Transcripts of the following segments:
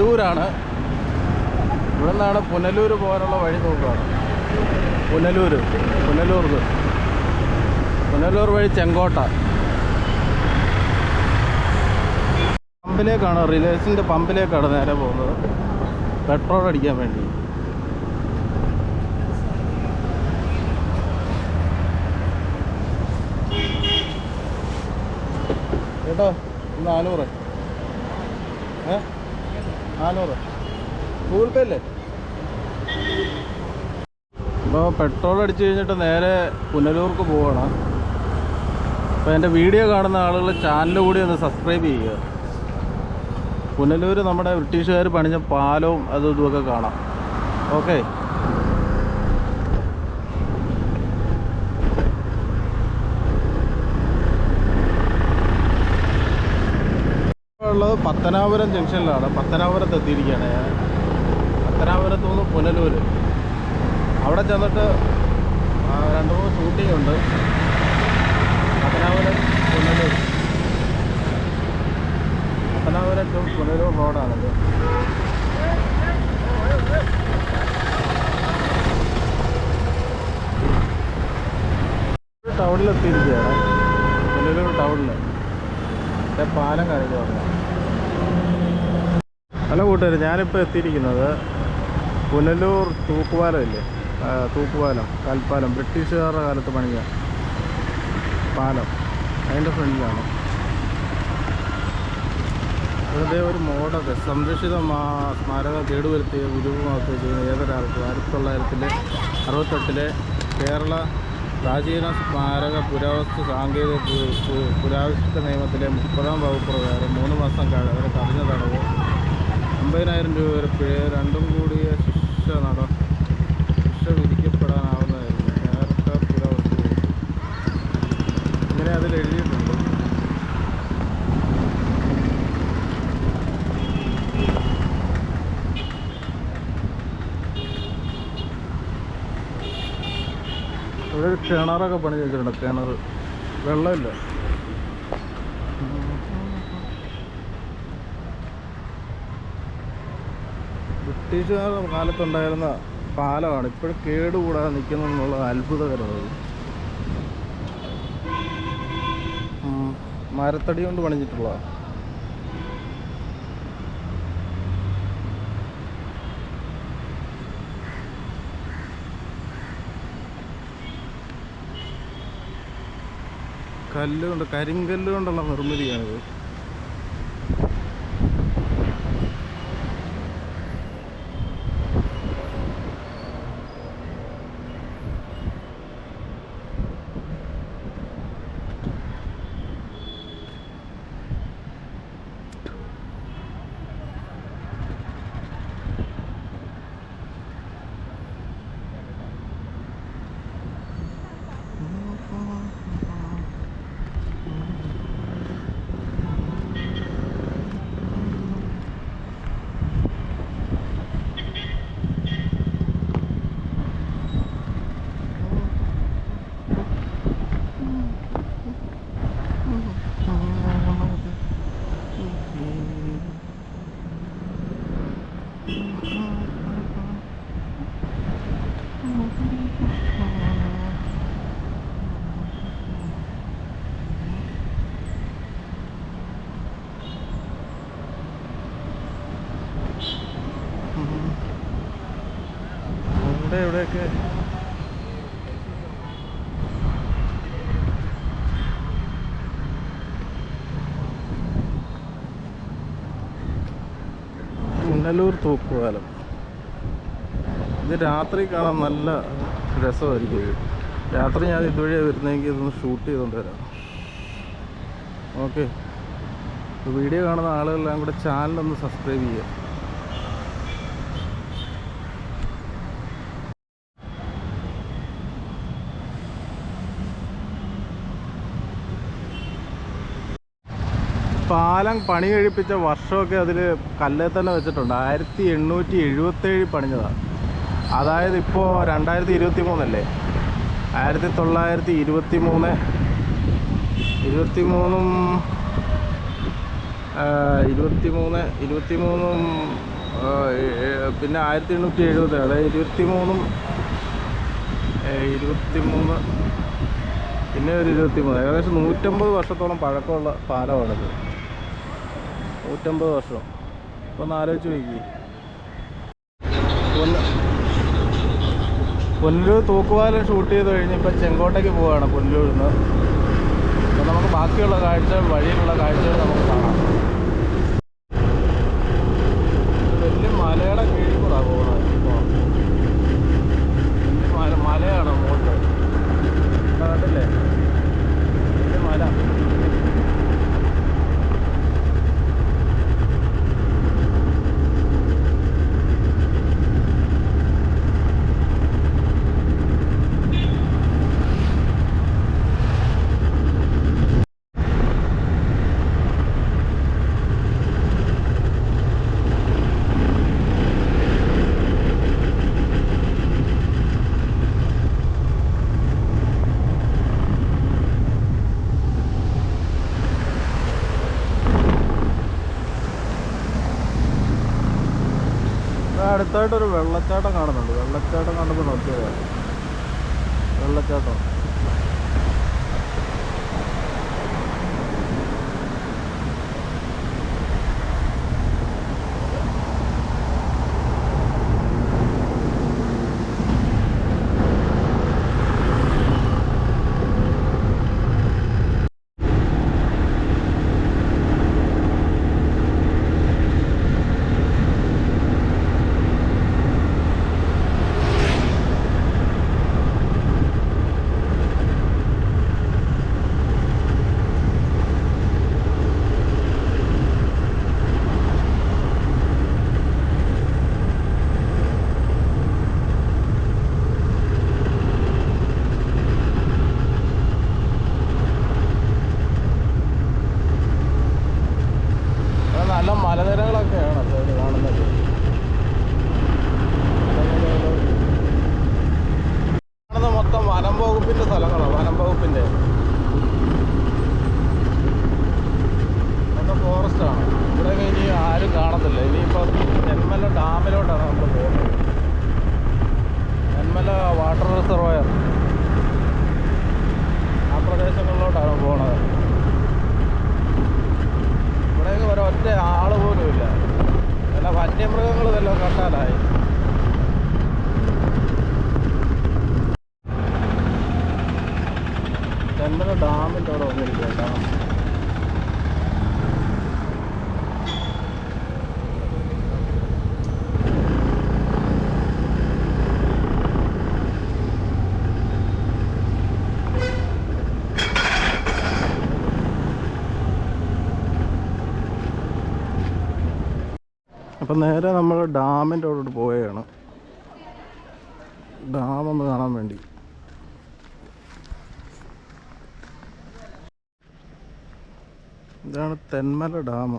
അടൂരാണ് ഇവിടെ നിന്നാണ് പുനലൂർ പോകാനുള്ള വഴി നോക്കുകയാണ് പുനലൂർ പുനലൂർ പുനലൂർ വഴി ചെങ്കോട്ട. പമ്പിലേക്കാണ് റിലയൻസിന്റെ പമ്പിലേക്കാണ് നേരെ പോകുന്നത്. പെട്രോൾ അടിക്കാൻ വേണ്ടി. കേട്ടോ? നാനൂറ്. ഏ? നാനൂറ്. ഗൂഗിൾ പേ അല്ലേ? അപ്പോൾ പെട്രോൾ അടിച്ചു കഴിഞ്ഞിട്ട് നേരെ പുനലൂർക്ക് പോവാണ്. അപ്പോൾ എന്റെ വീഡിയോ കാണുന്ന ആളുകൾ ചാനൽ കൂടി ഒന്ന് സബ്സ്ക്രൈബ് ചെയ്യുക. പുനലൂർ നമ്മുടെ ബ്രിട്ടീഷുകാർ പണിഞ്ഞ പാലവും അതും ഇതുമൊക്കെ കാണാം. ഓക്കെ പത്തനാപുരം ജംഗ്ഷനിലാണ്. പത്തനാപുരത്ത് എത്തിയിരിക്കുകയാണ് ഞാൻ പത്തനാപുരത്ത് നിന്ന് പുനലൂർ അവിടെ ചെന്നിട്ട് രണ്ടു മൂന്ന് ഷൂട്ടിംഗ് ഉണ്ട്. പത്തനാപുരം പുനലൂർ പത്തനാപുരം ടു പുനലൂർ റോഡാണത്. ടൗണിലെത്തിയിരിക്കുകയാണ് പുനലൂർ ടൗണിൽ പാലം കാര്യങ്ങളൊക്കെ ഹലോ കൂട്ടുകാർ ഞാനിപ്പോൾ എത്തിയിരിക്കുന്നത് പുനലൂർ തൂക്കുപാലം ഇല്ലേ തൂക്കുപാലം കൽപ്പാലം ബ്രിട്ടീഷുകാരുടെ കാലത്ത് പണിയ പാലം. അതിന്റെ ഫ്രണ്ടിലാണ്. വെറുതെ ഒരു മോഡൊക്കെ സംരക്ഷിത മാ- സ്മാരക കേടുവരുത്തിയ ഉരുവമാക്കുക ചെയ്യുന്ന ഏതൊരാൾക്കും ആയിരത്തി തൊള്ളായിരത്തിലെ അറുപത്തെട്ടിലെ കേരള പ്രാചീന സ്മാരക പുരാവസ്തു സാങ്കേതിക പുരാവസ്തു നിയമത്തിലെ മുപ്പതാം വകുപ്പ് പ്രകാരം മൂന്ന് മാസം കഴിഞ്ഞ കവിഞ്ഞ തടവ് അമ്പതിനായിരം രൂപ വരെ പിഴ രണ്ടും കൂടിയ ശിക്ഷ നട ശിക്ഷ വിധിക്കപ്പെടാനാവുന്നതായിരുന്നു. നേരത്തെ പിഴ വസ്തു ഇങ്ങനെ അതിൽ എഴുതിയിട്ടുണ്ട്. ഇവിടെ ഒരു കിണറൊക്കെ പണി വെച്ചിട്ടുണ്ട് കിണർ വെള്ളമില്ല. ബ്രിട്ടീഷുകാരുടെ കാലത്തുണ്ടായിരുന്ന പാലമാണ് ഇപ്പോഴും കേടുകൂടാതെ എന്നുള്ളത് അത്ഭുതകരമാണ്. മരത്തടി കൊണ്ട് പണിഞ്ഞിട്ടുള്ള കല്ല് കൊണ്ട് കരിങ്കല്ല് കൊണ്ടുള്ള നിർമ്മിതിയാണിത് പുനലൂർ തൂക്കുപാലം. ഇത് രാത്രി കാണാൻ നല്ല രസമായിരിക്കും. രാത്രി ഞാൻ ഇതുവഴിയാണ് വരുന്നതെങ്കിൽ ഇതൊന്ന് ഷൂട്ട് ചെയ്തുകൊണ്ട് വരാം. ഓക്കെ വീഡിയോ കാണുന്ന ആളുകളെല്ലാം കൂടെ ചാനലൊന്ന് സബ്സ്ക്രൈബ് ചെയ്യുക. പാലം പണി കഴിപ്പിച്ച വർഷമൊക്കെ അതിൽ കല്ലേ തന്നെ വെച്ചിട്ടുണ്ട്. ആയിരത്തി എണ്ണൂറ്റി എഴുപത്തേഴ് പണിഞ്ഞതാണ് അതായത് ഇപ്പോൾ രണ്ടായിരത്തി ഇരുപത്തി മൂന്നല്ലേ ആയിരത്തി തൊള്ളായിരത്തി ഇരുപത്തി മൂന്ന് ഇരുപത്തി മൂന്നും ഇരുപത്തി മൂന്ന് ഇരുപത്തി മൂന്നും പിന്നെ ആയിരത്തി എണ്ണൂറ്റി എഴുപത് അതായത് ഇരുപത്തി മൂന്നും ഇരുപത്തി മൂന്ന് പിന്നെ ഒരു ഇരുപത്തി മൂന്ന് ഏകദേശം നൂറ്റമ്പത് വർഷത്തോളം പഴക്കമുള്ള പാലമാണിത്. നൂറ്റമ്പത് വർഷം. അപ്പോൾ ഒന്ന് ആലോചിച്ച് നോക്കി പുനലൂർ തൂക്കുപാലം ഷൂട്ട് ചെയ്ത് കഴിഞ്ഞ് ഇപ്പം ചെങ്കോട്ടയ്ക്ക് പോവുകയാണ് പുനലൂരിൽ നിന്ന് അപ്പോൾ നമുക്ക് ബാക്കിയുള്ള കാഴ്ചകൾ വഴിയിലുള്ള കാഴ്ചകൾ നമുക്ക് കാണാം ഇത് വലിയ മലയുടെ കീഴിൽ കൂടാ പോകുന്നത് ഇപ്പോൾ വലിയ മല മലയാണ് മുകളിൽ ഇവിടെ കണ്ടില്ലേ വലിയ മല ഇവിടെ അടുത്തായിട്ടൊരു വെള്ളച്ചാട്ടം കാണുന്നുണ്ട്. വെള്ളച്ചാട്ടം കണ്ടപ്പോൾ നോക്കിയതാണ് വെള്ളച്ചാട്ടം ഇവിടെ നല്ല മലനിരകളൊക്കെയാണ് സൈഡ് കാണുന്നത് കാണുന്നത് മൊത്തം വനം വകുപ്പിന്റെ സ്ഥലങ്ങളാണ് വനം വകുപ്പിന്റെ മൊത്തം ഫോറസ്റ്റ് ആണ് ഇവിടെ ഇനി ആരും കാണത്തില്ല ഇനിയിപ്പോൾ നെന്മല ഡാമിലോട്ടാണ് നമ്മൾ പോകുന്നത് നെന്മല വാട്ടർ റിസർവയർ ആ പ്രദേശങ്ങളിലോട്ടാണ് പോകുന്നത് ഇവിടെയൊക്കെ ഒരൊറ്റ ആൾ പോലും ഇല്ല വല്ല വന്യമൃഗങ്ങൾ വല്ലതും കണ്ടാലായി ചെമ്മല ഡാമിന്റെ അവിടെ വന്നിരിക്കുക ഡാം അപ്പം നേരെ നമ്മൾ ഡാമിന്റെ അവിടോട്ട് പോവുകയാണ്. ഡാം ഒന്ന് കാണാൻ വേണ്ടി. ഇതാണ് തെന്മല ഡാം.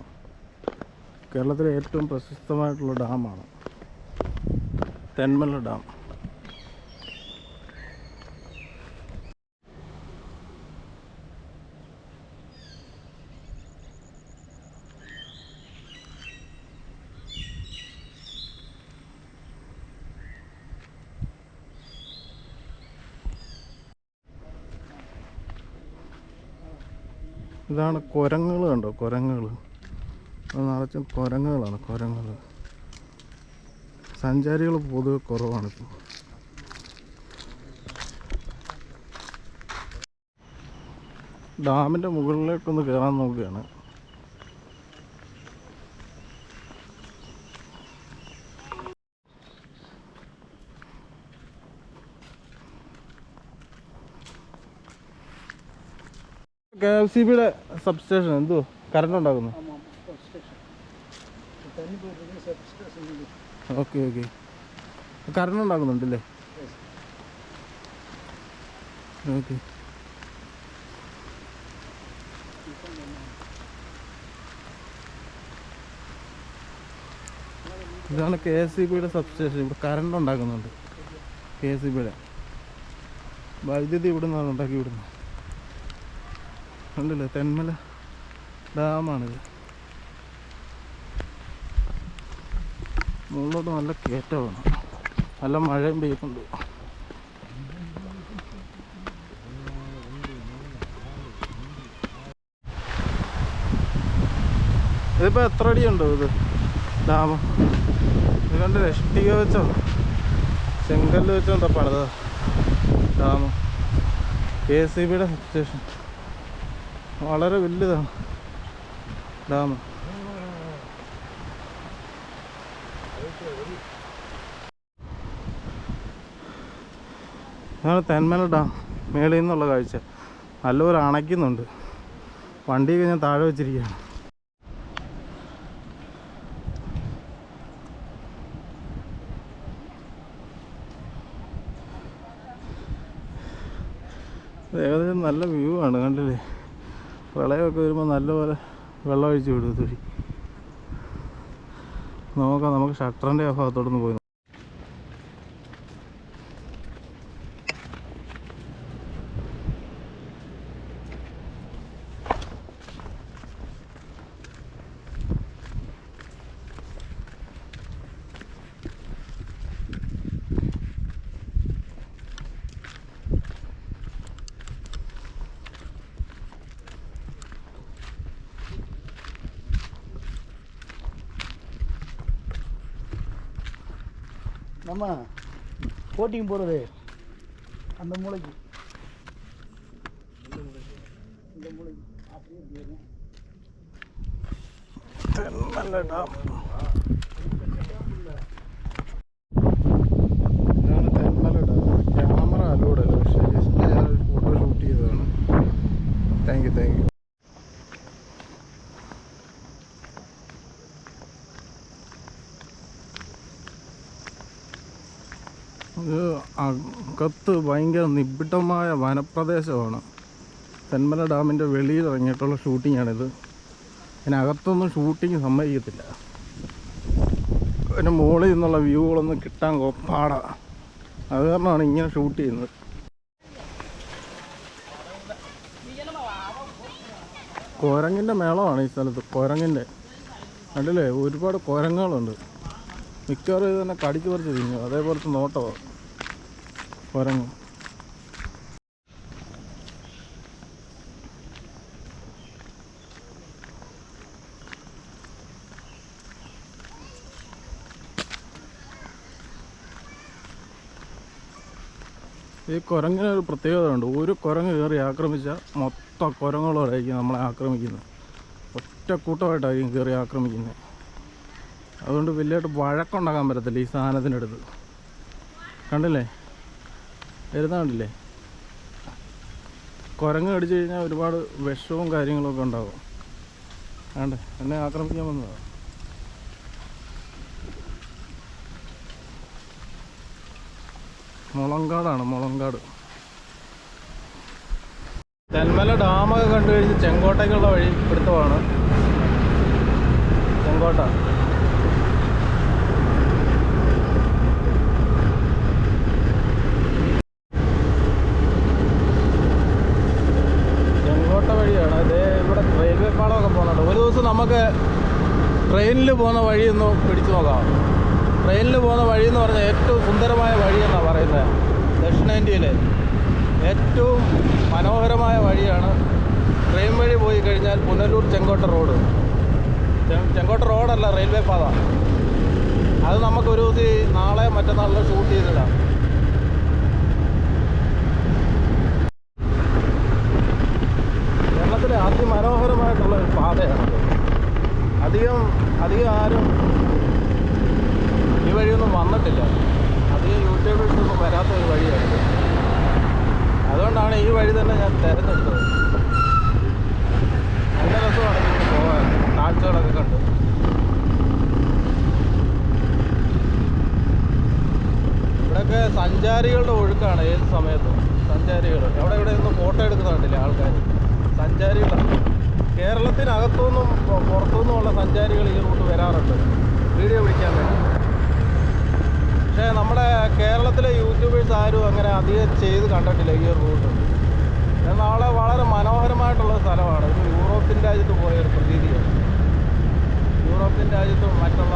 കേരളത്തിലെ ഏറ്റവും പ്രശസ്തമായിട്ടുള്ള ഡാമാണ് തെന്മല ഡാം. ഇതാണ് കുരങ്ങുകൾ കണ്ടോ? കുരങ്ങുകൾ. നിറച്ചും കുരങ്ങുകളാണ് കുരങ്ങുകൾ. സഞ്ചാരികൾ പൊതുവെ കുറവാണിപ്പോൾ ഡാമിന്റെ മുകളിലേക്കൊന്ന് കയറാൻ നോക്കുകയാണ്. കെ എഫ് സി ബിയുടെ സബ്സ്റ്റേഷൻ എന്തോ കറണ്ട് ഉണ്ടാക്കുന്നു ഓക്കെ ഓക്കെ കറണ്ട് ഉണ്ടാക്കുന്നുണ്ടല്ലേ? ഓക്കെ ഇതാണ് കെ എസ് സി ബിയുടെ സബ്സ്റ്റേഷൻ ഇവിടെ കറണ്ട് ഉണ്ടാക്കുന്നുണ്ട്. കെ എസ് സി ബിയുടെ. വൈദ്യുതി ഇവിടെ നിന്നാണ് ഉണ്ടാക്കി വിടുന്നത് ഉണ്ടല്ലേ തെന്മല ഡാമാണിത്. മുകളിലോട്ട് നല്ല കയറ്റമാണ്. നല്ല മഴയും പെയ്യുന്നുണ്ട്. ഇതിപ്പോൾ എത്ര അടിയുണ്ടോ ഇത് ഡാം? ഇത് കണ്ട് ഇഷ്ടിക വെച്ചോ. ചെങ്കല്ല് വെച്ചോ എന്താ പണിത് ഡാം. കെ സി ബിയുടെ സ്റ്റേഷൻ വളരെ വലുതാണ് ഡാം. ഇതാണ് തെന്മല ഡാം. മേളിൽ നിന്നുള്ള കാഴ്ച. നല്ലപോലെ അണയ്ക്കുന്നുണ്ട്. വണ്ടിയൊക്കെ ഞാൻ താഴെ വെച്ചിരിക്കുകയാണ്. ഏകദേശം നല്ല വ്യൂ ആണ് കണ്ടില്ലേ? പ്രളയമൊക്കെ വരുമ്പോൾ നല്ലപോലെ വെള്ളം ഒഴിച്ച് വിടും ഇതുവഴി. നോക്കാം നമുക്ക് ഷട്ടറിന്റെ ഭാഗത്തോട്ടൊന്ന് പോയി நம்ம போட்டிங் போகிறது அந்த மூளைக்கு. இந்த மூளைக்கு. அப்படியே போயிடும் അകത്ത് ഭയങ്കര നിബിഡമായ വനപ്രദേശമാണ്. തെന്മല ഡാമിന്റെ വെളിയിൽ ഇറങ്ങിയിട്ടുള്ള ഷൂട്ടിങ്ങാണിത്. അതിനകത്തൊന്നും ഷൂട്ടിങ് സമ്മതിക്കത്തില്ല. അതിന്റെ മുകളിൽ നിന്നുള്ള വ്യൂകളൊന്നും കിട്ടാൻ പാടാ അത് കാരണമാണ് ഇങ്ങനെ ഷൂട്ട് ചെയ്യുന്നത്. കുരങ്ങിന്റെ മേളമാണ് ഈ സ്ഥലത്ത് കുരങ്ങിന്റെ കണ്ടില്ലേ? ഒരുപാട് കുരങ്ങുകളുണ്ട്. മിക്കവാറും തന്നെ കടിച്ചു പറിച്ച് തിന്നു. അതേപോലത്തെ നോട്ടമാണ്. കുരങ്ങ് ഈ കുരങ്ങിന് ഒരു പ്രത്യേകത ഉണ്ട് ഒരു കുരങ്ങ് കയറി ആക്രമിച്ചാൽ മൊത്തം കുരങ്ങളോടായിരിക്കും നമ്മളെ ആക്രമിക്കുന്നത്. ഒറ്റ കൂട്ടമായിട്ടായിരിക്കും കയറി ആക്രമിക്കുന്നത്. അതുകൊണ്ട് വലിയതായിട്ട് വഴക്കുണ്ടാക്കാൻ പറ്റത്തില്ല ഈ സാധനത്തിന്റെ അടുത്ത്. കണ്ടില്ലേ? വരുന്ന കണ്ടില്ലേ? കുരങ്ങ് കടിച്ചു കഴിഞ്ഞാൽ ഒരുപാട് വിഷവും കാര്യങ്ങളൊക്കെ ഉണ്ടാവും. വേണ്ട എന്നെ ആക്രമിക്കാൻ വന്നതാണ് മുളങ്കാടാണ് മുളങ്കാട്. തെന്മല ഡാമൊക്കെ കണ്ടു കഴിഞ്ഞ് ചെങ്കോട്ടയ്ക്കുള്ള വഴി പിടുത്തമാണ് ചെങ്കോട്ട വഴിയാണ് അതേ ഇവിടെ റെയിൽവേ പാളമൊക്കെ പോകുന്നുണ്ട് ഒരു ദിവസം നമുക്ക് ട്രെയിനിൽ പോകുന്ന വഴി എന്ന് പിടിച്ചു നോക്കാം. ട്രെയിനിൽ പോകുന്ന വഴി എന്ന് പറഞ്ഞാൽ ഏറ്റവും സുന്ദരമായ വഴി എന്നാണ് പറയുന്നത്? ദക്ഷിണേന്ത്യയിലെ ഏറ്റവും മനോഹരമായ വഴിയാണ് ട്രെയിൻ വഴി പോയി കഴിഞ്ഞാൽ പുനലൂർ ചെങ്കോട്ട റോഡ്. ചെങ്കോട്ട റോഡല്ല റെയിൽവേ പാത. അത് നമുക്കൊരു ദിവസം നാളെ മറ്റന്നാളിൽ ഷൂട്ട് ചെയ്തിടാം. കേരളത്തിലെ അതിമനോഹരമായിട്ടുള്ള ഒരു പാതയാണ് അധികം അധികം ആരും ഈ വഴിയൊന്നും വന്നിട്ടില്ല. അധികം യൂട്യൂബേഴ്സൊന്നും വരാത്ത ഒരു വഴിയാണ് അതുകൊണ്ടാണ് ഈ വഴി തന്നെ ഞാൻ തിരഞ്ഞെടുത്തത്. നല്ല രസമാണ് പോകാൻ. കാഴ്ചകളൊക്കെ കണ്ടു. ഇവിടെയൊക്കെ സഞ്ചാരികളുടെ ഒഴുക്കാണ് ഏത് സമയത്തും. സഞ്ചാരികൾ. അവിടെ ഇവിടെ നിന്ന് ഫോട്ടോ എടുക്കുന്ന കണ്ടില്ല ആൾക്കാർ സഞ്ചാരികളാണ്. കേരളത്തിനകത്തുനിന്നും പുറത്തു പുറത്തുനിന്നുമുള്ള സഞ്ചാരികൾ ഈ റൂട്ട് വരാറുണ്ട്. വീഡിയോ പിടിക്കാൻ വേണ്ടി. പക്ഷേ നമ്മുടെ കേരളത്തിലെ യൂട്യൂബേഴ്സ് ആരും അങ്ങനെ അധികം ചെയ്ത് കണ്ടിട്ടില്ല ഈ റൂട്ട്. നാളെ വളരെ മനോഹരമായിട്ടുള്ള സ്ഥലമാണ്. ഇത് യൂറോപ്യൻ രാജ്യത്ത് പോയ ഒരു പ്രതീതിയാണ് യൂറോപ്യൻ രാജ്യത്തും മറ്റുള്ള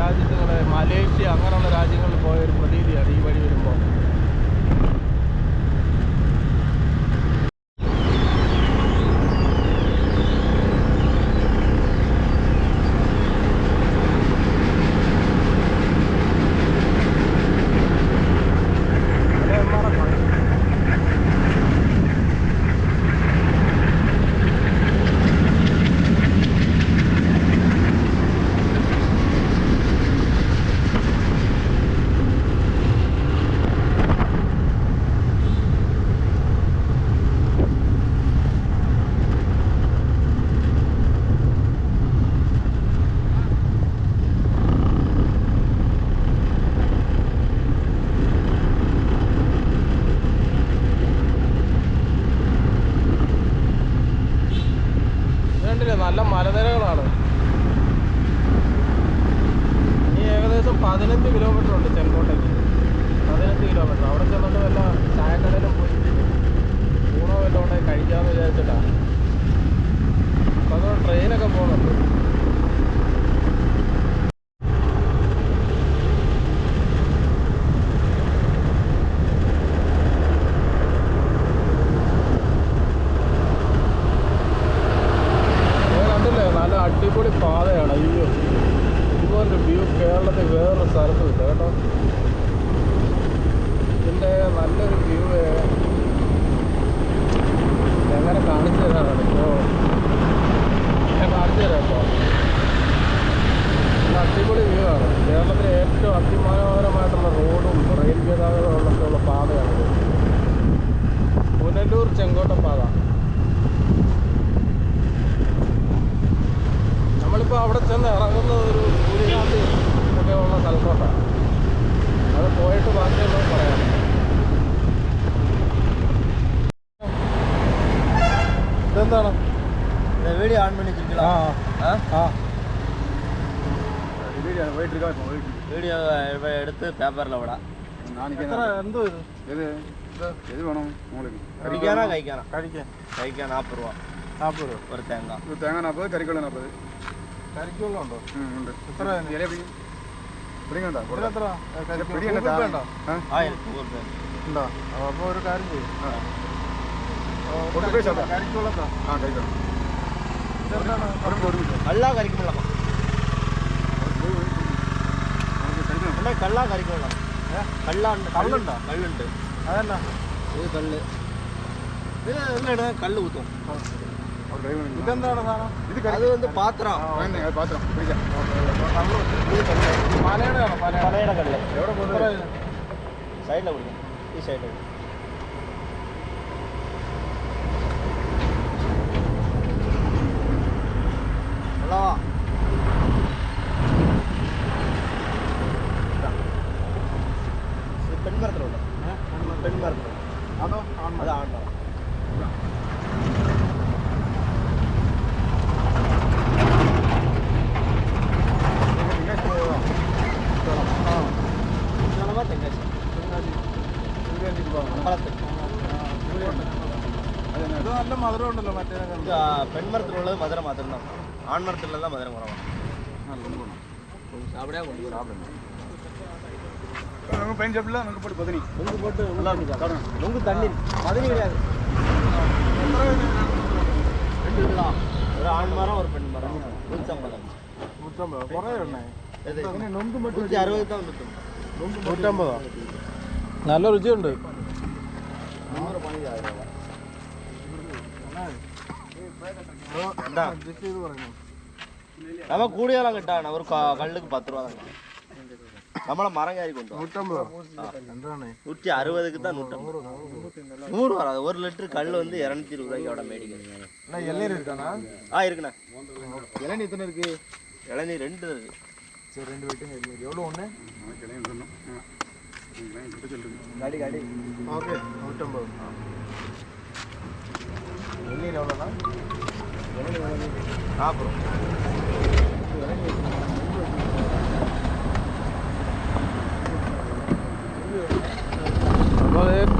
രാജ്യത്തുകളെ മലേഷ്യ അങ്ങനെയുള്ള രാജ്യങ്ങളിൽ പോയ ഒരു പ്രതീതിയാണ് ഈ വഴി വരുമ്പോൾ. ഒക്കെ ഉള്ള സ്ഥലത്തോട്ടാണ് അത് പോയിട്ട് ബാക്കിയുള്ളത് പറയാം ഇതെന്താണ് வீடியோ ஆன் பண்ணி ആ வச்சிருக்கலாம் ആ வீடியோ போயிட்டு இருக்கா இப்போ போயிட்டு வீடியோ எடுத்து பேப்பரில் விட நாளைக்கு എത്ര എന്തോ ഇത് எது எது வேணும் உங்களுக்கு கறிக்கானா கைக்கானா കഴിക്കാൻ கைக்கா நாற்பது ரூபா നാൽപ്പത് രൂപ ஒரு தேங்காய் இது தேங்காய் நாற்பது கறிக்கொள்ள நாற்பது കരിക്കുള്ളതുണ്ടോ ம் உண்டு എത്ര இலைய பிடி പിടിക്കണ്ട പിടിക്കണ്ട ഉണ്ടോ അപ്പോൾ ഒരു കാര്യം ചെയ്യും കള്ളാ കരിക്കും വെള്ളം കള്ളാ കരിക്കും വെള്ളം കള്ളുണ്ട് കള്ളുണ്ടോ കള്ളുണ്ട് അതല്ല ഇത് കള്ള് ഇതിൽ കള്ള് കുത്തും இது எந்த சாதனம் இது அது வந்து பாத்திரம். வேண்டாங்க பாத்திரம் பிடிச்சேன் மலையிட மலையிட கடலை. எவ்வளோ சைடில் பிடிக்கும் ஈ சைடில் നല്ല മധുരം ഉണ്ടല്ലോ മറ്റേ ഇത് ആ പെൺമരത്തിലുള്ളത് മധുരം മാത്രം ആൺമരത്തിലെല്ലാം മധുരം കുറവാണ് அப்படியே கொண்டு നമുക്ക് പെയിൻ ഷോപ്പില്ല നമുക്ക് പോയിട്ട് പതിനി நுங்கு போட்டு உள்ள தரணும் நுங்கு தண்ணி மதுரை கிடையாது ரெண்டு கிலோ ஒரு ஆண் மரம் ஒரு பெண் மரம் நூற்றம்பது നൂറ്റമ്പത് കുറേ എണ്ണേ இது நூற்றி அறுபது தான் வந்துட்டு നൂറ്റമ്പതോ നല്ല രുചിയുണ്ട് நூறு பணி ஆயிரம் അഡ്ജസ്റ്റ് ചെയ്ത് പറഞ്ഞു நம்ம கூடியெல்லாம் கிட்டான ஒரு க- கல்லுக்கு பத்து ரூபா தான் நம்மள மரம் ஏறி கொண்டு வரோம் നൂറ്റമ്പതോ എന്താണ് நூற்றி அறுபதுக்கு தான் நூற்றம்பது நூறு வராது ஒரு லிட்டர் கல் வந்து இரநூத்தி இருபது ரூபாய்க்கு அவட மேடிக்கணும் அண்ணா எல்லையில் இருக்கானா ஆ இருக்குண்ணா இளநீ எத்தனை இருக்கு இளநீர் ரெண்டு இருக்கு சரி ரெண்டு வெட்டுங்க எல்லையில் எவ்வளோ ஒன்று ആ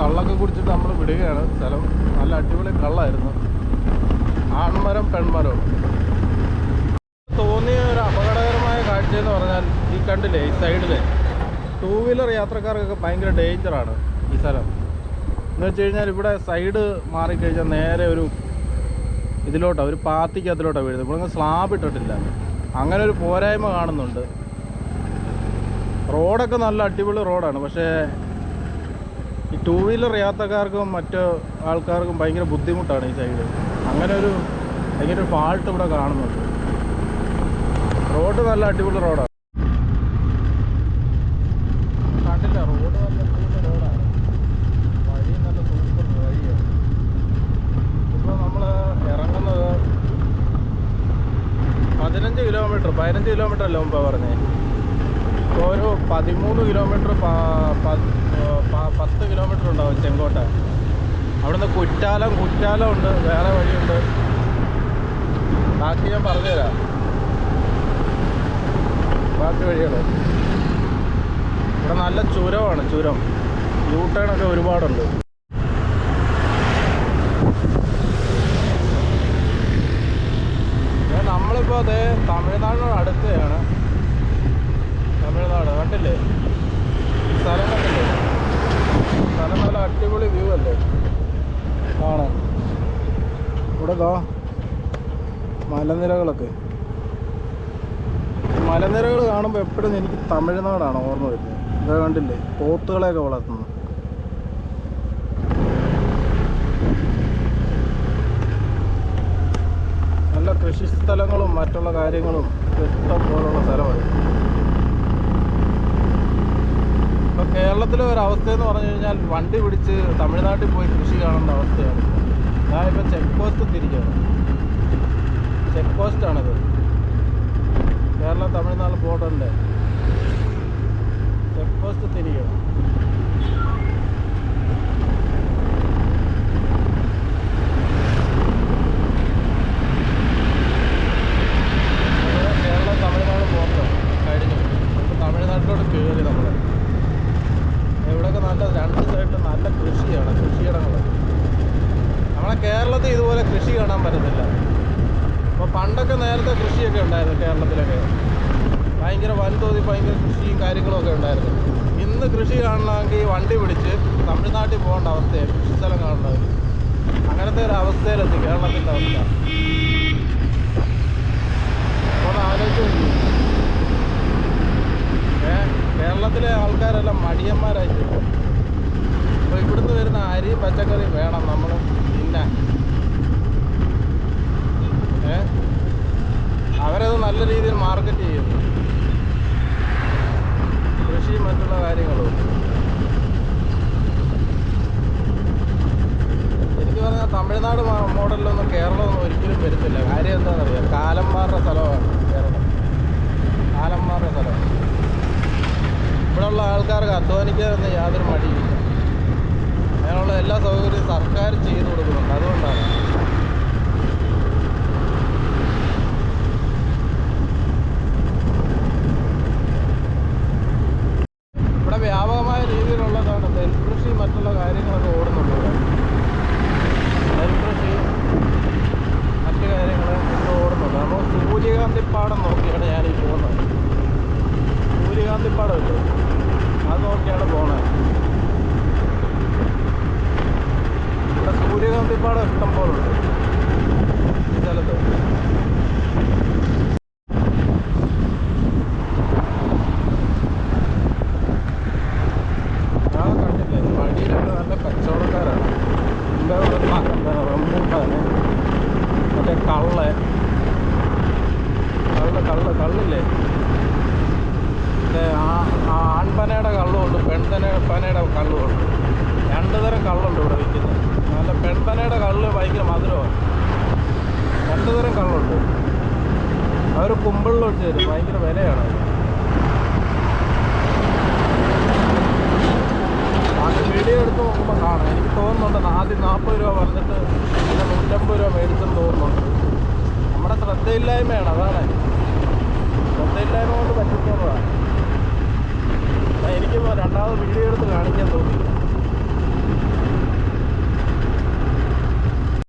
കള്ളൊക്കെ കുടിച്ചിട്ട് നമ്മൾ വിടുകയാണ്. സ്ഥലം നല്ല അടിപൊളി കള്ളായിരുന്നു. ആൺമരം പെൺമരം. തോന്നിയ ഒരു അപകടകരമായ കാഴ്ച എന്ന് പറഞ്ഞാൽ ഈ കണ്ടില്ലേ ഈ സൈഡിലെ? ടൂ വീലർ യാത്രക്കാർക്കൊക്കെ ഭയങ്കര ഡേഞ്ചറാണ് ഈ സ്ഥലം. എന്ന് വെച്ച് കഴിഞ്ഞാൽ ഇവിടെ സൈഡ് മാറിക്കഴിഞ്ഞാൽ നേരെ ഒരു ഇതിലോട്ടാണ് ഒരു പാത്തിക്കകത്തിലോട്ടാണ് വീഴുന്നത്. ഇവിടെ സ്ലാബ് ഇട്ടിട്ടില്ല. അങ്ങനെ ഒരു പോരായ്മ കാണുന്നുണ്ട്. റോഡൊക്കെ നല്ല അടിപൊളി റോഡാണ്. പക്ഷേ ഈ ടൂ വീലർ യാത്രക്കാർക്കും മറ്റ് ആൾക്കാർക്കും ഭയങ്കര ബുദ്ധിമുട്ടാണ് ഈ സൈഡ് അങ്ങനെ ഒരു ഭയങ്കര ഫാൾട്ട് ഇവിടെ കാണുന്നുണ്ട്. റോഡ് നല്ല അടിപൊളി റോഡാണ് കണ്ടില്ല റോഡ് നല്ല അടിപൊളി റോഡാണ് വഴി നല്ല സൂപ്പർ വഴിയാണ് ഇപ്പോൾ നമ്മൾ ഇറങ്ങുന്നത് പതിനഞ്ച് കിലോമീറ്റർ പതിനഞ്ച് കിലോമീറ്റർ അല്ല മുമ്പ് പറഞ്ഞേ. ഒരു പതിമൂന്ന് കിലോമീറ്റർ പത്ത് കിലോമീറ്റർ ഉണ്ടാവും ചെങ്കോട്ട. അവിടുന്ന് കുറ്റാലം കുറ്റാലം ഉണ്ട് വേറെ വഴിയുണ്ട്. ബാക്കി ഞാൻ പറഞ്ഞുതരാം. ബാക്കി വഴികൾ ഇവിടെ നല്ല ചുരമാണ് ചുരം. യൂ ഒക്കെ ഒരുപാടുണ്ട് ദേ നമ്മളിപ്പോൾ അതേ തമിഴ്നാടിനോട് അടുത്തെയാണ്. തമിഴ്നാട് കണ്ടില്ലേ? സ്ഥലം കണ്ടില്ലേ? സ്ഥലം നല്ല അടിപൊളി വ്യൂ അല്ലേ? ആണ് ഇവിടെ ദാ മലനിരകളൊക്കെ. മലനിരകൾ കാണുമ്പോൾ എപ്പോഴും എനിക്ക് തമിഴ്നാടാണ് ഓർമ്മ വരുന്നത്. ഇത് കണ്ടില്ലേ? പോത്തുകളെയൊക്കെ വളർത്തുന്നു നല്ല കൃഷി സ്ഥലങ്ങളും മറ്റുള്ള കാര്യങ്ങളും ഇഷ്ടം പോലുള്ള സ്ഥലമാണ്. ഇപ്പൊ കേരളത്തിലെ ഒരു അവസ്ഥ എന്ന് പറഞ്ഞു കഴിഞ്ഞാൽ വണ്ടി പിടിച്ച് തമിഴ്നാട്ടിൽ പോയി കൃഷി കാണേണ്ട അവസ്ഥയാണ്. ഞാനിപ്പോൾ ചെക്ക് പോസ്റ്റ് തിരിക്കുകയാണ് ചെക്ക് പോസ്റ്റാണിത് കേരള തമിഴ്നാട് ബോർഡറിന്റെ ചെക്ക് പോസ്റ്റ് തിരികണം അങ്ങനെ കേരളം തമിഴ്നാട് പോകുന്നത് കഴിഞ്ഞു. ഇപ്പോൾ തമിഴ്നാട്ടിലോട്ട് കയറി നമ്മൾ ഇവിടെയൊക്കെ നല്ല രണ്ട് സൈഡിലും നല്ല കൃഷിയാണ് കൃഷിയിടങ്ങൾ നമ്മളെ കേരളത്തിൽ ഇതുപോലെ കൃഷി കാണാൻ പറ്റത്തില്ല. അപ്പോൾ പണ്ടൊക്കെ നേരത്തെ കൃഷിയൊക്കെ ഉണ്ടായിരുന്നു കേരളത്തിലൊക്കെ. ഭയങ്കര വൻതോതി ഭയങ്കര കൃഷിയും കാര്യങ്ങളൊക്കെ ഉണ്ടായിരുന്നു. ഇന്ന് കൃഷി കാണണമെങ്കിൽ വണ്ടി പിടിച്ച് തമിഴ്നാട്ടിൽ പോകേണ്ട അവസ്ഥയാണ് കൃഷി സ്ഥലം കാണേണ്ടത്. അങ്ങനത്തെ ഒരു അവസ്ഥയിലെത്തി കേരളത്തിന്റെ അവസ്ഥ. അപ്പോൾ ആലോചിച്ച് കേരളത്തിലെ ആൾക്കാരെല്ലാം മടിയന്മാരായി അപ്പോൾ ഇവിടുന്ന് വരുന്ന അരിയും പച്ചക്കറി വേണം നമ്മൾ തിന്നാൻ. ഏ? അവരത് നല്ല രീതിയിൽ മാർക്കറ്റ് ചെയ്യുന്നു. കൃഷിയും മറ്റുള്ള കാര്യങ്ങളും. എനിക്ക് പറഞ്ഞാൽ തമിഴ്നാട് മോഡലിലൊന്നും കേരളമൊന്നും ഒരിക്കലും വരുത്തില്ല. കാര്യം എന്താണെന്നറിയാം? കാലന്മാരുടെ സ്ഥലമാണ്. കാലന്മാരുടെ സ്ഥലം. ഇവിടെയുള്ള ആൾക്കാർക്ക് അധ്വാനിക്കാനൊന്നും യാതൊരു മടിയില്ല. അതിനുള്ള എല്ലാ സൗകര്യവും സർക്കാർ ചെയ്തു കൊടുക്കുന്നുണ്ട്. അതുകൊണ്ടാണ്. ഇവിടെ വ്യാപകമായ രീതിയിലുള്ളതാണ് നെൽകൃഷി മറ്റുള്ള കാര്യങ്ങളൊക്കെ ഓടുന്നുണ്ട്. ഇവിടെ നെൽകൃഷി മറ്റു കാര്യങ്ങൾ ഇവിടെ ഓടുന്നുണ്ട്. നമ്മൾ സൂര്യകാന്തിപ്പാടം നോക്കിയാണ് ഞാൻ പോകുന്നത്. സൂര്യകാന്തിപ്പാടം ഇല്ലേ അത് നോക്കിയാണ് പോണത് ഇവിടെ സൂര്യകാന്തിപ്പാടം ഇഷ്ടം പോലെ ഉണ്ട് സ്ഥലത്ത് കള്ള് കള്ള് കള്ളില്ലേ? മറ്റേ ആ ആൺപനയുടെ കള്ളുമുണ്ട് പെൺപന പനയുടെ കള്ളുമുണ്ട്. രണ്ട് തരം കള്ളുണ്ട് ഇവിടെ വിൽക്കുന്നത്. നല്ല പെൺപനയുടെ കള്ള് ഭയങ്കര മധുരമാണ്. രണ്ട് തരം കള്ളുണ്ട്. അവർ കുമ്പിളിലൊഴിച്ച് തരും. ഭയങ്കര വിലയാണ് അത്. വീഡിയോ എടുത്ത് നോക്കുമ്പോൾ കാണാം. എനിക്ക് തോന്നുന്നുണ്ട് ആദ്യം നാൽപ്പത് രൂപ പറഞ്ഞിട്ട് പിന്നെ നൂറ്റമ്പത് രൂപ മേടിച്ചെന്ന് തോന്നുന്നുണ്ട്. നമ്മുടെ ശ്രദ്ധയില്ലായ്മയാണ് അതാണ്. ശ്രദ്ധയില്ലായ്മ കൊണ്ട് പറ്റിപ്പോന്നതാണ്. എനിക്ക് രണ്ടാമത് വീഡിയോ എടുത്ത് കാണിക്കാൻ തോന്നി